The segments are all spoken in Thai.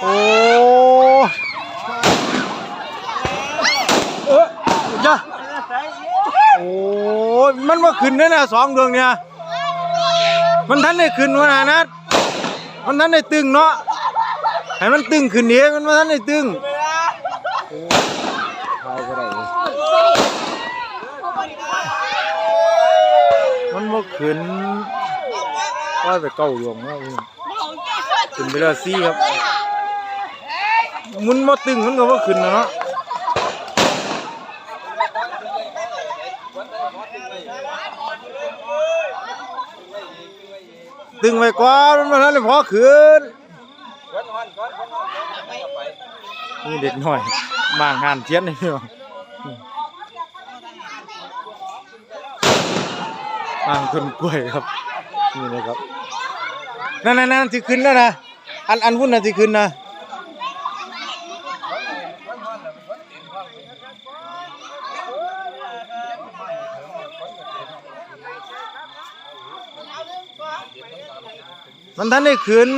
โอ้เออจ้ะโอ้ยมันมาขึ้นได้นะสองดวงเนี่ย มันทันได้ขึ้นวะนะนัดมันทันได้ตึงเนาะให้มันตึงขึ้นเดีมันมาทันได้ตึงเอาไปได้มันมาขึ้นว่าไปเก้าดวงเนาะขึ้นไปแล้วซี่ครับ มันมาตึงมันก็มาขึ้นนะเนาะตึงไว้ก่อนมันมาทันได้พอขึ้นนี่เด็กหน่อยมางานเทียนนี่พี่น้องมางต้นกล้วยครับนี่นะครับนั่นนั่นนั่นที่ขึ้นแล้วนะอันอันวุ่นนะที่ขึ้นนะ มันท่านได้ขึ้น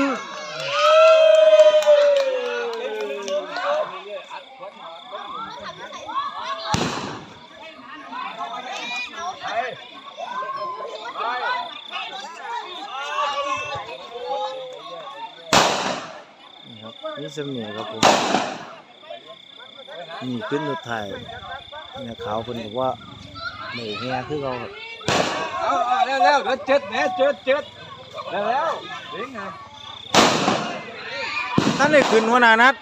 นี่ครับนี่สมีครับผม นี่ขึ้นรถไทยเนี่ยขาวคนบอกว่าเหนื่อยแฮคือเราครับเอาเอาแล้วแล้วเดี๋ยวเจ็ดแหน่เจ็ดเจ็ดแล้วแล้วเห็นไงท่านได้ขึ้นหัวหน้านัด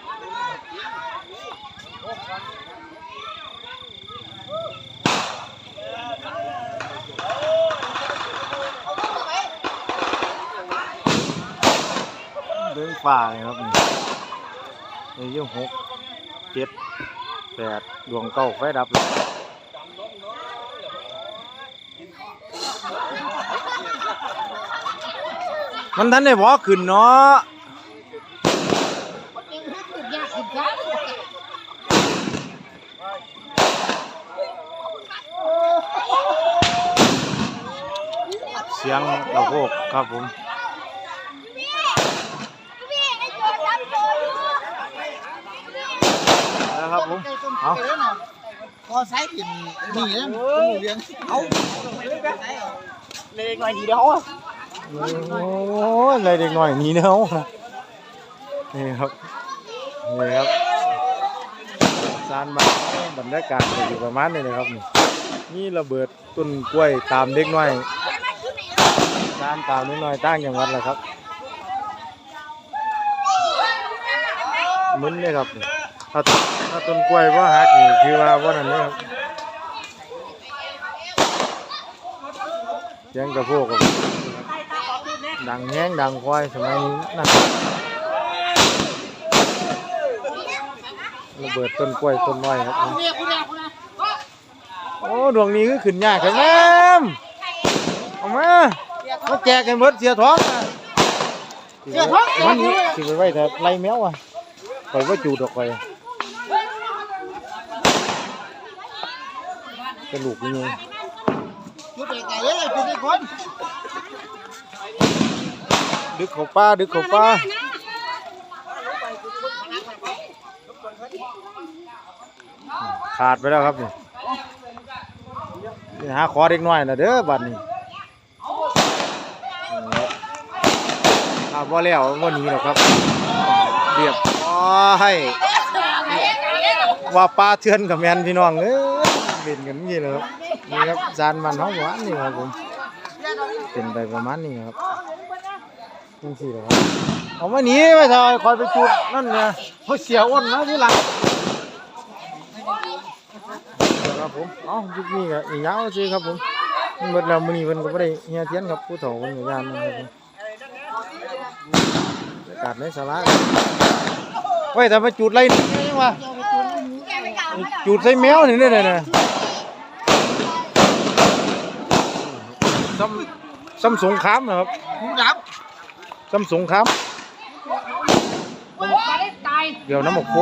เดินป่าเลยครับนี่อายุหก เจ็ดแปดดวงเก้าไฟดับเลยมันท่านได้บอกขึ้นเนาะเสียงระโพกครับผม นะครับผมเอาก็ใช้กินนี่นะหมูเลี้ยงเอาเลยหน่อยดีเดียวโอ้ยอะไรเด็กหน่อยหนีเนาะนี่ครับนี่ครับซานมาบรรยากาศก็อยู่ประมาณนี้นะครับนี่นี่ระเบิดต้นกล้วยตามเด็กน้อยซานตามเด็กน้อยตั้งจังหวัดแหละครับมึนเลยครับนี่ ถ้าถ้าต้นกล้วยว่าหักนี่คือว่าว่านั่นเลยครับเสียงกระโพกครับดังแห้งดังควายสมัยนี้นั่นระเบิดต้นกล้วยต้นน้อยครับโอ้ดวงนี้คือขึ้นยากครับแม่มเอามามาแจกกันหมดเสียท้องนะเสียท้องมันสิไปไว้แต่ไรแมวอะปล่อยว่าจูดออกไป เป็นลูกนี่ไงยุบไปไกลเลยคุณทุกคนดึกเขาป้าดึกเขาป้าขาดไปแล้วครับนี่นี่หาขอเด็กน้อยนะเด้อบัดนี้ถ้าบ่แล้ววันนี้หรอกครับเรียบร้อยว่าปลาเทือนกับแมนพี่น้องเอ้ย เล่นกันนี่เลยครับนี่ครับจานมันห้องหวานนี่ครับผมเป็นไปประมาณนี้ครับจังสี่เหรอครับเอามาหนีไปเถอะคอยไปจุดนั่นไงเขาเสียอ้นนะที่หลังครับผมเอาจุดนี้ก็อีกยาวสิครับผมมันเบิดแล้วมื้อนี้เพิ่นก็บ่ได้เฮียเทียนครับผู้เฒ่าเพิ่นก็ย่านนะครับผมบรรยากาศในศาลาไว้แต่มาจุดไรนี่ยังวะจุดใส่แมวนี่เด้อน่ะ ซ้ำซ้ำสงครามนะครับหมูดับซัมซุงครับเดี๋ยวน้ำหมกโค